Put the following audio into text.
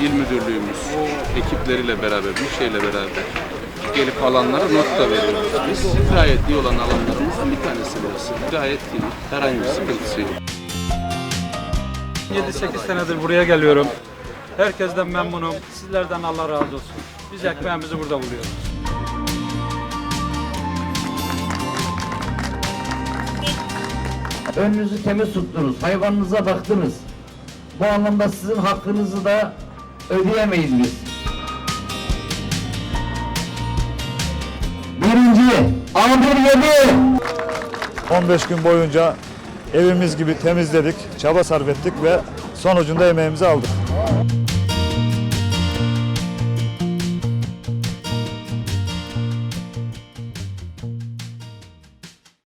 İl müdürlüğümüz ekipleriyle beraber, şeyle beraber gelip alanlara not da veriyoruz. Biz gayet iyi olan alanlarımızdan bir tanesi burası. Gayet iyi. Herhangi bir sıkıntısı yok. 7-8 senedir buraya geliyorum. Herkesten memnunum. Sizlerden Allah razı olsun. Biz ekmeğimizi burada buluyoruz. Önünüzü temiz tuttunuz, hayvanınıza baktınız. Bu anlamda sizin hakkınızı da ödeyemeyiz biz. Birinci, Amir yedi. 15 gün boyunca evimiz gibi temizledik, çaba sarf ettik ve sonucunda emeğimizi aldık.